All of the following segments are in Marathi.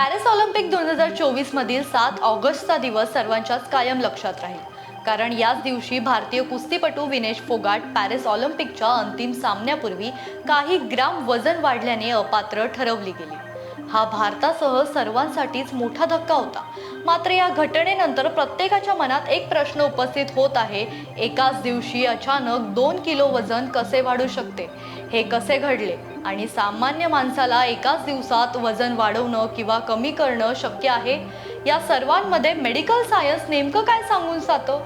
पॅरिस ऑलिम्पिक दोन हजार चोवीस मधील सात ऑगस्टचा दिवस सर्वांच्याच कायम लक्षात राहील. कारण याच दिवशी भारतीय कुस्तीपटू विनेश फोगाट पॅरिस ऑलिम्पिकच्या अंतिम सामन्यापूर्वी काही ग्राम वजन वाढल्याने अपात्र ठरवली गेली. हा भारतासह सर्वांसाठीच मोठा धक्का होता. मात्र या घटनेनंतर प्रत्येकाच्या मनात एक प्रश्न उपस्थित होत आहे एकाच दिवशी अचानक दोन किलो वजन कसे वाढू शकते? हे कसे घडले? आणि सामान्य माणसाला एकाच दिवसात वजन वाढवणं किंवा कमी करणं शक्य आहे? या सर्वांमध्ये मेडिकल सायन्स नेमकं काय सांगून जातं?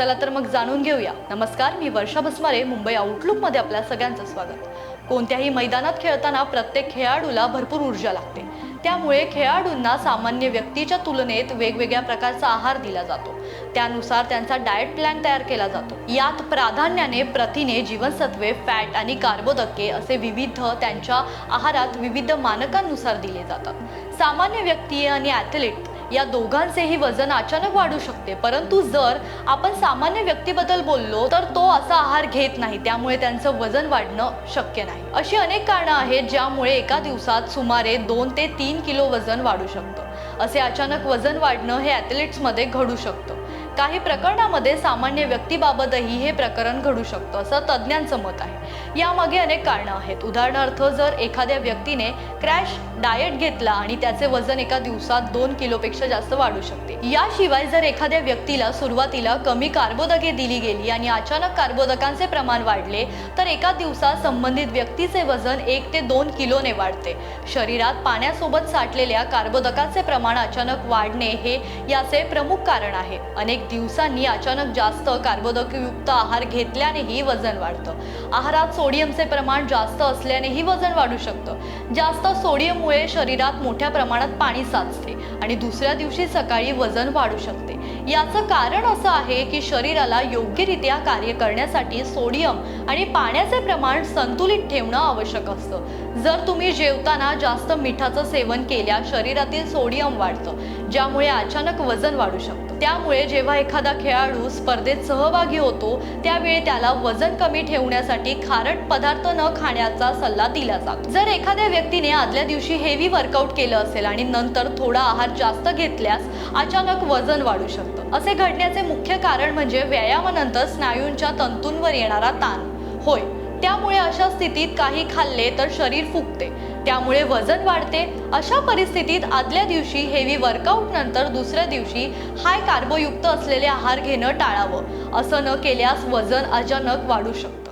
चला तर मग जाणून घेऊया. नमस्कार मी वर्षा भस्मारे मुंबई आउटलुकमध्ये आपल्या सगळ्यांचं स्वागत. कोणत्याही मैदानात खेळताना प्रत्येक खेळाडूला भरपूर ऊर्जा लागते. त्यामुळे खेळाडूंना सामान्य व्यक्तीच्या तुलनेत वेगवेगळ्या प्रकारचा आहार दिला जातो. त्यानुसार त्यांचा डाएट प्लॅन तयार केला जातो. यात प्राधान्याने प्रथिने जीवनसत्वे फॅट आणि कार्बोदके असे विविध त्यांच्या आहारात विविध मानकांनुसार दिले जातात. सामान्य व्यक्ती आणि ॲथलीट या दोघांचेही वजन अचानक वाढू शकते. परंतु जर आपण सामान्य व्यक्तीबद्दल बोललो तर तो असा आहार घेत नाही. त्यामुळे त्यांचं वजन वाढणं शक्य नाही. अशी अनेक कारणं आहेत ज्यामुळे एका दिवसात सुमारे दोन ते तीन किलो वजन वाढू शकतं. असे अचानक वजन वाढणं हे ॲथलीट्समध्ये घडू शकतं. काही प्रकरणामध्ये सामान्य व्यक्तीबाबतही हे प्रकरण घडू शकतं असं तज्ज्ञांचं मत आहे. यामागे अनेक कारणं आहेत. उदाहरणार्थ जर एखाद्या व्यक्तीने क्रॅश डाएट घेतला आणि त्याचे वजन एका दिवसात दोन किलोपेक्षा जास्त वाढू शकते. याशिवाय जर एखाद्या व्यक्तीला सुरुवातीला कमी कार्बोदके दिली गेली आणि अचानक कार्बोदकांचे प्रमाण वाढले तर एका दिवसात संबंधित व्यक्तीचे वजन एक ते दोन किलोने वाढते. शरीरात पाण्यासोबत साठलेल्या कार्बोदकाचे प्रमाण अचानक वाढणे हे याचे प्रमुख कारण आहे. अनेक दिवसांनी अचानक जास्त कार्बोदकयुक्त आहार घेतल्यानेही वजन वाढतं. आहारात सोडियमचे प्रमाण जास्त असल्यानेही वजन वाढू शकतं. जास्त सोडियममुळे शरीरात मोठ्या प्रमाणात पाणी साचते आणि दुसऱ्या दिवशी सकाळी वजन वाढू शकते. याचं कारण असं आहे की शरीराला योग्यरित्या कार्य करण्यासाठी सोडियम आणि पाण्याचे प्रमाण संतुलित ठेवणं आवश्यक असतं. जर तुम्ही जेवताना जास्त मिठाचं सेवन केल्यास शरीरातील सोडियम वाढतं ज्यामुळे अचानक वजन वाढू शकतं. त्यामुळे जेव्हा एखादा खेळाडू स्पर्धेत सहभागी होतो त्यावेळी त्याला वजन कमी ठेवण्यासाठी खारट पदार्थ न खाण्याचा सल्ला दिला जातो. जर एखाद्या व्यक्तीने आदल्या दिवशी हेवी वर्कआउट केलं असेल आणि नंतर थोडा आहार जास्त घेतल्यास अचानक वजन वाढू शकतं. असे घडण्याचे मुख्य कारण म्हणजे व्यायामानंतर स्नायूंच्या तंतूंवर येणारा ताण. होय त्यामुळे अशा स्थितीत काही खाल्ले तर शरीर फुगते. त्यामुळे वजन वाढते. अशा परिस्थितीत आदल्या दिवशी हेवी वर्कआउट नंतर दुसऱ्या दिवशी हाय कार्बोयुक्त असलेले आहार घेणं टाळावं. असं न केल्यास वजन अचानक वाढू शकतं.